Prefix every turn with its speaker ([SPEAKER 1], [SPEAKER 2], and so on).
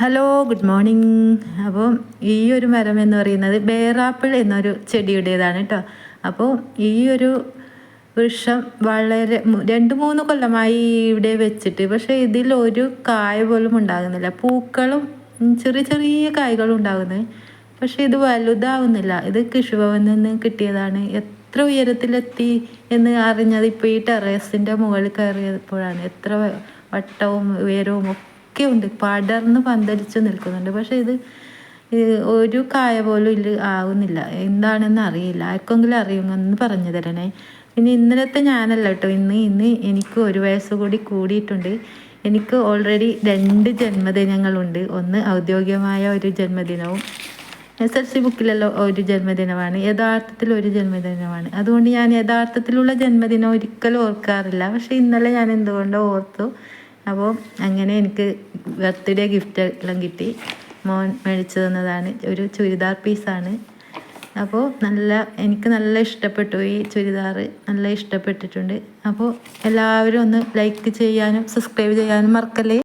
[SPEAKER 1] Hello good morning അപ്പോൾ ഈ ഒരു മരം എന്ന് പറയുന്നത് ബേറാപ്പിൾ എന്നൊരു ചെടിയുടേതാണ് കേട്ടോ അപ്പോൾ ഈ ഒരു വൃക്ഷം വളരെ രണ്ട് മൂന്ന് കൊല്ലമായി ഇവിടെ വെച്ചിട്ട് പക്ഷേ ഇതിൽ ഒരു കായ പോലും ഉണ്ടാകുന്നില്ല. പൂക്കളും ചെറിയ ചെറിയ കായ്കളും ഉണ്ടാകുന്നത് പക്ഷേ ഇത് വലുതാവുന്നില്ല. ഇത് കൃഷിഭവനിൽ നിന്ന് കിട്ടിയതാണ്. എത്ര ഉയരത്തിലെത്തി എന്ന് അറിഞ്ഞത് ഇപ്പോൾ ഈ ടെറസിന്റെ മുകളിൽ കയറിയപ്പോഴാണ്. എത്ര വട്ടവും ഉയരവും ഒക്കെ ഉണ്ട് പടർന്ന് പന്തലിച്ച് നിൽക്കുന്നുണ്ട്. പക്ഷേ ഇത് ഒരു കായ പോലും ഇല്ല ആവുന്നില്ല. എന്താണെന്ന് അറിയില്ല. ആർക്കെങ്കിലും അറിയുമെന്ന് പറഞ്ഞു തരണേ. ഇനി ഇന്നലത്തെ ഞാനല്ല കേട്ടോ. ഇന്ന് ഇന്ന് എനിക്ക് ഒരു വയസ്സ് കൂടി കൂടിയിട്ടുണ്ട്. എനിക്ക് ഓൾറെഡി രണ്ട് ജന്മദിനങ്ങളുണ്ട്. ഒന്ന് ഔദ്യോഗികമായ ഒരു ജന്മദിനവും എസ് എൽ സി ബുക്കിലല്ലോ ഒരു ജന്മദിനമാണ്. യഥാർത്ഥത്തിൽ ഒരു ജന്മദിനമാണ്. അതുകൊണ്ട് ഞാൻ യഥാർത്ഥത്തിലുള്ള ജന്മദിനം ഒരിക്കലും ഓർക്കാറില്ല. പക്ഷേ ഇന്നലെ ഞാൻ എന്തുകൊണ്ടോ ഓർത്തു. അപ്പോൾ അങ്ങനെ എനിക്ക് ബർത്ത്ഡേ ഗിഫ്റ്റ് എല്ലാം കിട്ടി. മോൻ മേടിച്ചു തന്നതാണ്. ഒരു ചുരിദാർ പീസാണ് അപ്പോൾ നല്ല എനിക്ക് നല്ല ഇഷ്ടപ്പെട്ടു ഈ ചുരിദാർ. നല്ല ഇഷ്ടപ്പെട്ടിട്ടുണ്ട്. അപ്പോൾ എല്ലാവരും ഒന്ന് ലൈക്ക് ചെയ്യാനും സബ്സ്ക്രൈബ് ചെയ്യാനും മറക്കല്ലേ?